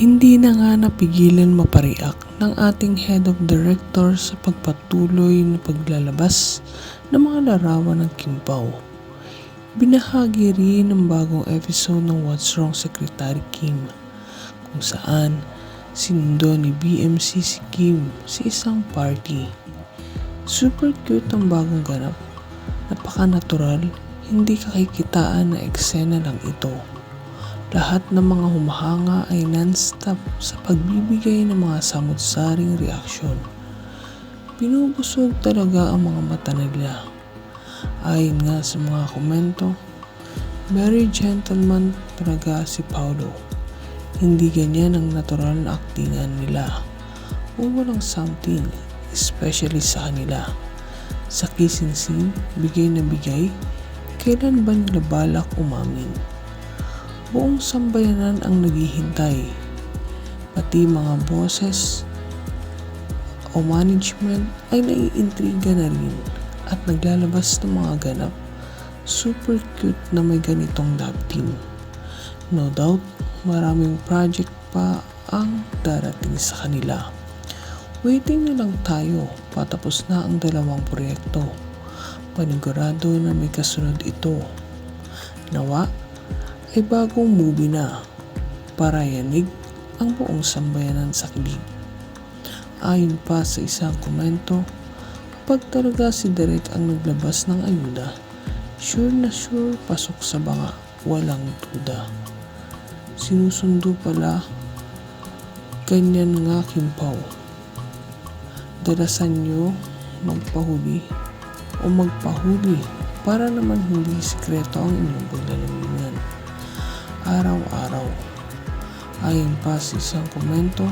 Hindi na nga napigilan mapariak ng ating head of director sa pagpatuloy na paglalabas ng mga larawan ng Kimpaw. Binahagi rin ng bagong episode ng What's Wrong Secretary Kim kung saan sinundo ni BMC si Kim sa isang party. Super cute ang bagong ganap. Napaka-natural, hindi kakikitaan na eksena lang ito. Lahat ng mga humahanga ay non-stop sa pagbibigay ng mga samot-saring reaksyon. Pinubusog talaga ang mga mata nila. Ayon nga sa mga komento, very gentleman talaga si Paulo. Hindi ganyan ang natural na aktingan nila. O walang something, especially sa kanila. Sa kissing scene, bigay na bigay, kailan ba nila balak umamin? Buong sambayanan ang naghihintay. Pati mga bosses o management ay naiintriga na rin at naglalabas ng mga ganap. Super cute na may ganitong love team. No doubt, maraming project pa ang darating sa kanila. Waiting na lang tayo patapos na ang dalawang proyekto. Panigurado na may kasunod ito. Nawa ay bagong movie na para yanig ang buong sambayanan sa kilig. Ayon pa sa isang komento, pag talaga si Derek ang naglabas ng ayuda, sure na sure pasok sa banga, walang duda. Sinusundo pala, ganyan nga kimpaw. Dalasan nyo magpahuli o magpahuli para naman hindi sikreto ang inyong paglalamingan. Sa isang komento,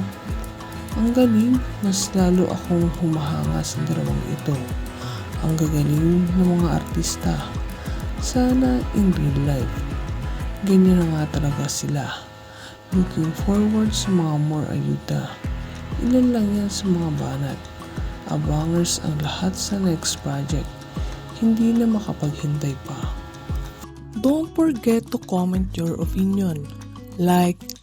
ang galing, mas lalo akong humahanga sa dalawang ito. Ang gagaling ng mga artista. Sana in real life. Ganyan na nga talaga sila. Looking forward sa mga more ayuda. Ilan lang yan sa mga banat. Abangers ang lahat sa next project. Hindi na makapaghintay pa. Don't forget to comment your opinion, like,